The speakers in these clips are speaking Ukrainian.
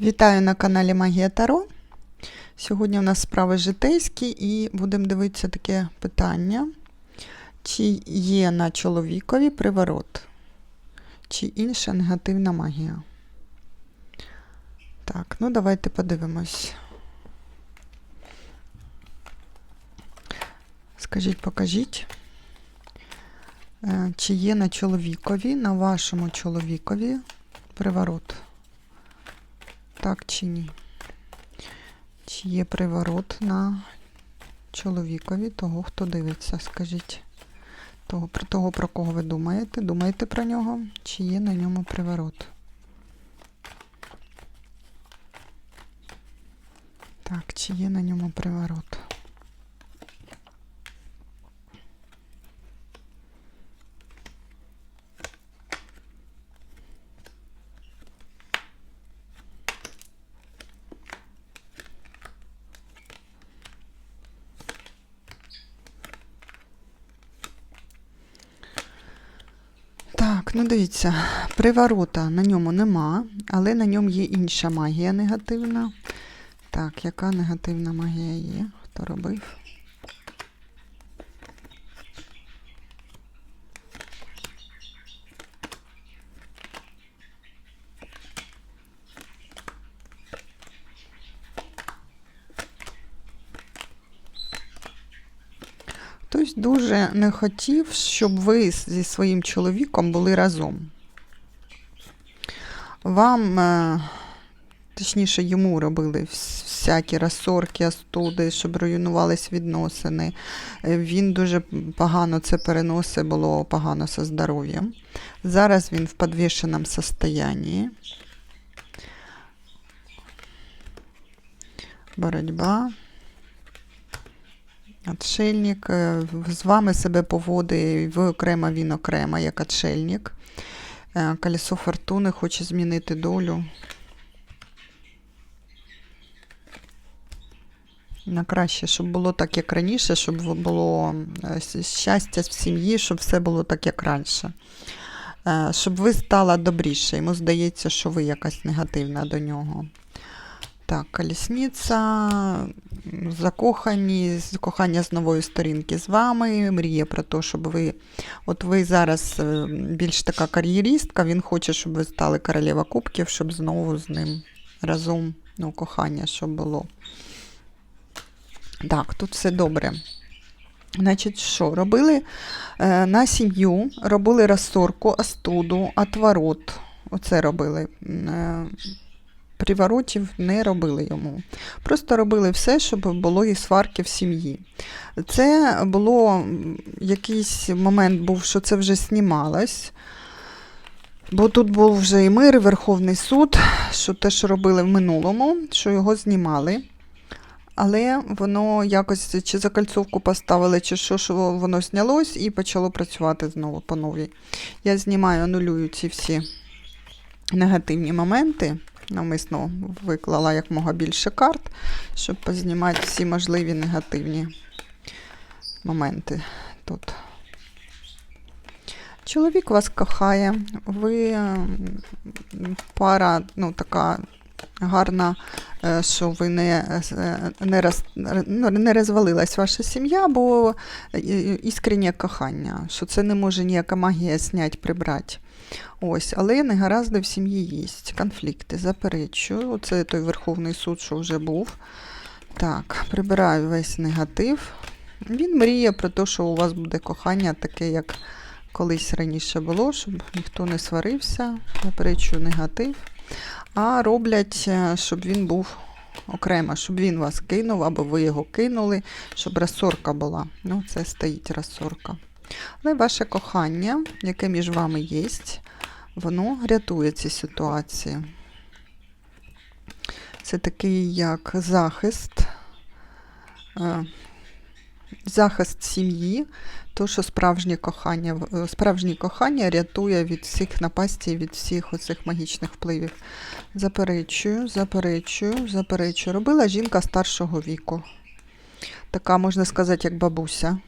Вітаю на каналі Магія Таро. Сьогодні у нас справи житейські і будемо дивитися таке питання. Чи є на чоловікові приворот? Чи інша негативна магія? Так, ну давайте подивимось. Скажіть, покажіть, е, чи є на чоловікові, на вашому чоловікові приворот? Так чи ні? Чи є приворот на чоловікові того, хто дивиться, скажіть. Того, про того, про кого ви думаєте? Думаєте про нього? Чи є на ньому приворот? Так, чи є на ньому приворот? Ну дивіться, приворота на ньому нема, але на ньому є інша магія негативна. Так, яка негативна магія є? Хто робив? Хтось дуже не хотів, щоб ви зі своїм чоловіком були разом. Вам, е, точніше, йому робили всякі розсорки, астуди, щоб руйнувались відносини. Е, Він дуже погано це переносить, було погано зі здоров'ям. Зараз він в підвішеному стані. Боротьба. Отшельник е, з вами себе поводить, ви окремо, він окремо, як отшельник. Е, Колесо фортуни хоче змінити долю. На краще, щоб було так, як раніше, щоб було е, щастя в сім'ї, щоб все було так, як раніше. Щоб ви стала добріше. Йому здається, що ви якась негативна до нього. Так, колісниця, закохані, кохання з нової сторінки з вами, мріє про те, щоб ви. От ви зараз е, більш така кар'єристка, він хоче, щоб ви стали королева кубків, щоб знову з ним разом ну, кохання, щоб було. Так, тут все добре. Значить, що? Робили е, на сім'ю, робили розсорку, астуду, отворот. Оце робили. Приворотів не робили йому. Просто робили все, щоб було і сварки в сім'ї. Це було якийсь момент був, що це вже знімалось. Бо тут був вже і мир, і Верховний суд, що те, що робили в минулому, що його знімали. Але воно якось чи закальцовку поставили, чи що, що воно знялось і почало працювати знову по новій. Я знімаю, анулюю ці всі негативні моменти. Навмисно виклала якмога більше карт, щоб познімати всі можливі негативні моменти тут. Чоловік вас кохає, ви пара, ну, така гарна, е, що ви не, е, не, роз, ну, не розвалилась ваша сім'я, бо е, іскреннє кохання, що це не може ніяка магія зняти, прибрати. Ось, але негаразди в сім'ї є. Конфлікти, заперечую. Оце той Верховний суд, що вже був. Так, прибираю весь негатив. Він мріє про те, що у вас буде кохання таке, як колись раніше було, щоб ніхто не сварився, заперечую негатив. А роблять, е, щоб він був окремо, щоб він вас кинув, або ви його кинули, щоб розсорка була. Ну, це стоїть розсорка. Але ваше кохання, яке між вами є, воно рятує ці ситуації. Це такий як захист, е, захист сім'ї, то, що справжнє кохання, е, справжнє кохання рятує від всіх напастей, від всіх оцих магічних впливів. Заперечую, заперечую, заперечую. Робила жінка старшого віку. Така, можна сказати, як бабуся.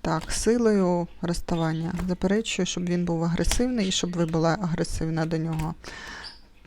Так, силою розставання. Заперечую, щоб він був агресивний і щоб ви була агресивна до нього.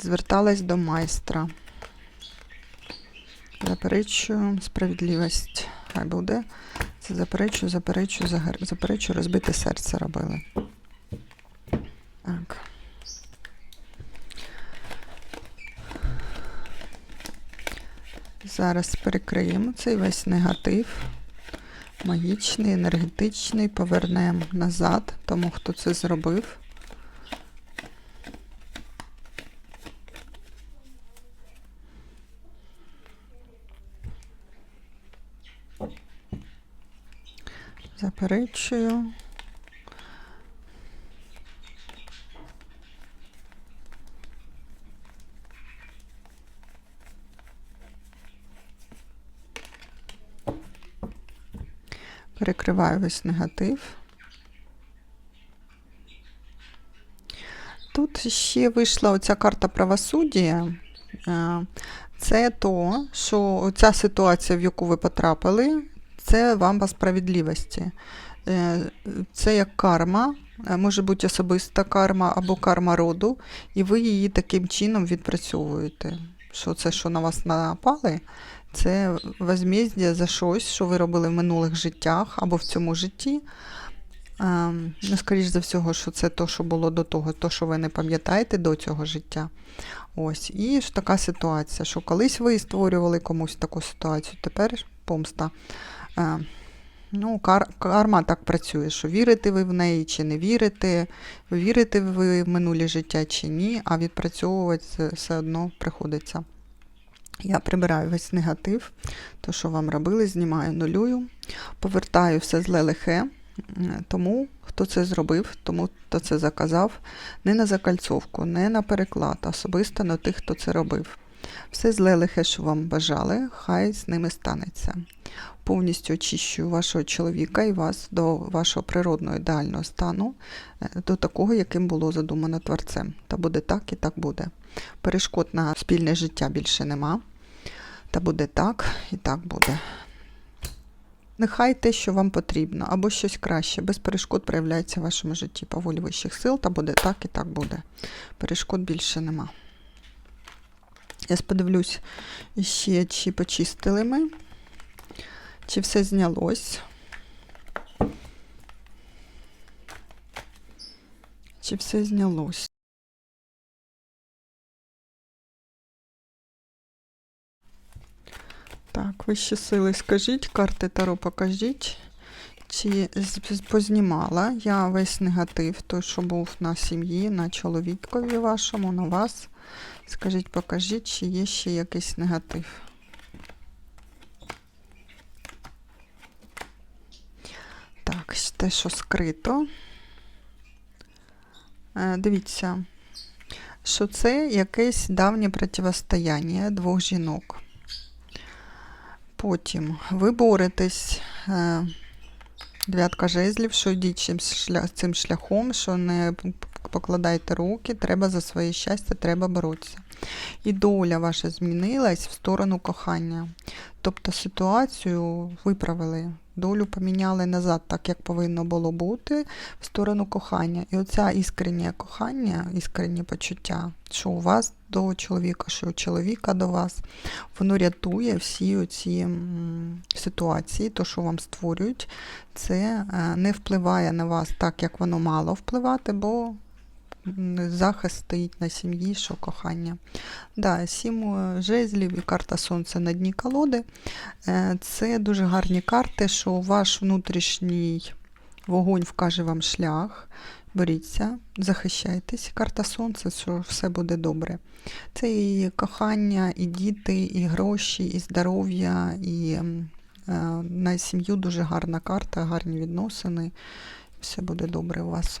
зверталась до майстра. Заперечую справедливість. Хай буде. Це заперечую, заперечую, заперечую, розбите серце робили. Так. Зараз перекриємо цей весь негатив. Магічний, енергетичний, повернемо назад тому, хто це зробив. Заперечую. Перекриваю весь негатив. Тут ще вийшла оця карта правосуддя. Е, Це то, що ця ситуація, в яку ви потрапили, це вам по справедливості. Е, Це як карма, е, може бути особиста карма або карма роду, і ви її таким чином відпрацьовуєте. Що це, що на вас напали, це возмездя за щось, що ви робили в минулих життях або в цьому житті. Ем, Ну, скоріш за всього, що це то, що було до того, то, що ви не пам'ятаєте до цього життя. Ось. І ж така ситуація, що колись ви створювали комусь таку ситуацію, тепер помста. Ну, кар- карма так працює, що вірите ви в неї чи не вірите, вірите ви в минулі життя чи ні, а відпрацьовувати все одно приходиться. Я прибираю весь негатив, то, що вам робили, знімаю нулюю, повертаю все зле лихе, тому, хто це зробив, тому, хто це заказав, не на закальцовку, не на переклад, особисто на тих, хто це робив. Все зле лихе, що вам бажали, хай з ними станеться. Повністю очищую вашого чоловіка і вас до вашого природного ідеального стану, е, до такого, яким було задумано творцем. Та буде так і так буде. Перешкод на спільне життя більше нема. Та буде так і так буде. Нехай те, що вам потрібно, або щось краще, без перешкод проявляється в вашому житті по волі вищих сил, та буде так і так буде. Перешкод більше нема. Я сподивлюсь ще, чи почистили ми, чи все знялось. Чи все знялось? Так, вищі сили, скажіть, карти Таро покажіть, чи познімала я весь негатив, той, що був на сім'ї, на чоловікові вашому, на вас. Скажіть, покажіть, чи є ще якийсь негатив. Так, те, що скрито. Е, Дивіться, що це якесь давнє протистояння двох жінок. Потім ви боретесь, е, дев'ятка жезлів, що йдіть цим шляхом, що не покладайте руки, треба за своє щастя, треба боротися. І доля ваша змінилась в сторону кохання. Тобто ситуацію виправили, долю поміняли назад, так як повинно було бути, в сторону кохання. І оця іскреннє кохання, іскренні почуття, що у вас до чоловіка, що у чоловіка до вас, воно рятує всі оці ситуації, то, що вам створюють, це е, не впливає на вас так, як воно мало впливати, бо захист стоїть на сім'ї, що кохання. Да, сім е, жезлів і карта сонця на дні колоди. Е, Це дуже гарні карти, що ваш внутрішній вогонь вкаже вам шлях. Боріться, захищайтесь. Карта сонця, що все буде добре. Це і кохання, і діти, і гроші, і здоров'я, і е, на сім'ю дуже гарна карта, гарні відносини. Все буде добре у вас.